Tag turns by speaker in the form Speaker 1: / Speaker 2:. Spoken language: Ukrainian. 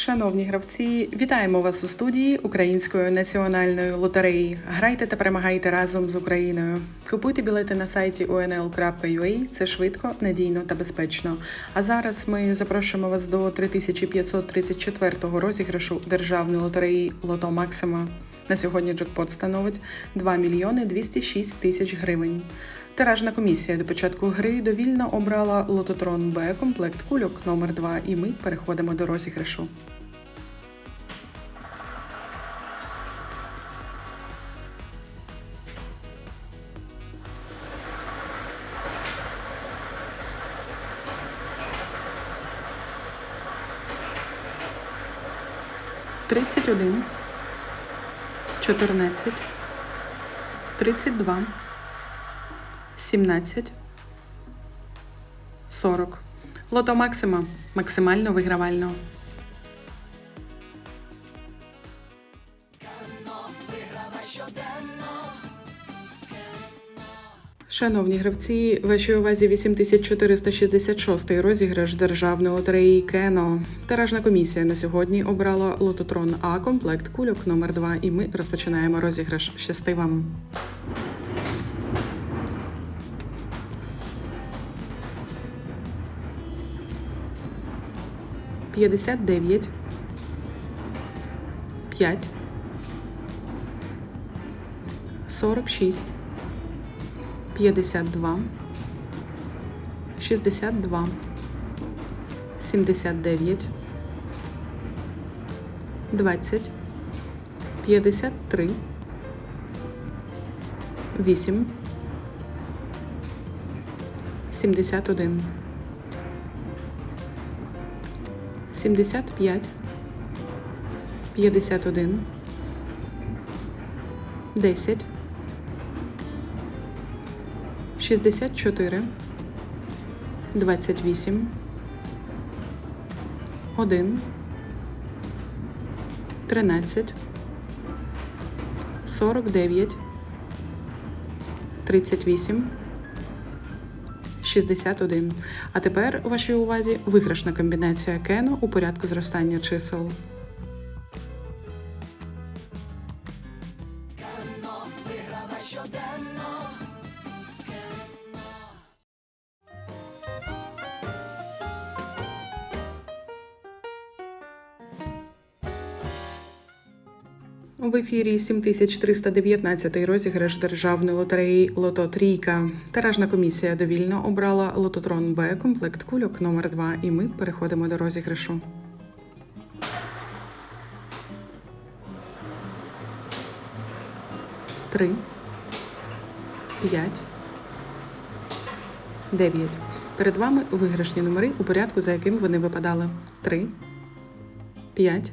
Speaker 1: Шановні гравці, вітаємо вас у студії Української національної лотереї. Грайте та перемагайте разом з Україною. Купуйте білети на сайті unl.ua. Це швидко, надійно та безпечно. А зараз ми запрошуємо вас до 3534-го розіграшу державної лотереї Лото Максима. На сьогодні джекпот становить 2 мільйони 206 тисяч гривень. Тиражна комісія до початку гри довільно обрала лототрон Б комплект кульок номер 2 і ми переходимо до розіграшу. Тридцять один, чотирнадцять, тридцять два, сімнадцять, сорок. Лото Максима максимально вигравально. Шановні гравці, вашій увазі 8466 розіграш державної лотереї Кено. Тиражна комісія на сьогодні обрала лототрон А комплект кульок номер 2 і ми розпочинаємо розіграш. Щасти вам! П'ятдесят дев'ять. П'ять. Сорок шість. 52, 62, 79, 20, 53, 8, 71, 75, 51, 10, 64, 28, 1, 13, 49, 38, 61. А тепер у вашій увазі виграшна комбінація кено у порядку зростання чисел. В ефірі 7319 розіграш державної лотереї Лото Трійка. Тиражна комісія довільно обрала лототрон Б комплект кульок номер 2 і ми переходимо до розіграшу. Три, п'ять, дев'ять. Перед вами виграшні номери у порядку, за яким вони випадали. Три, п'ять,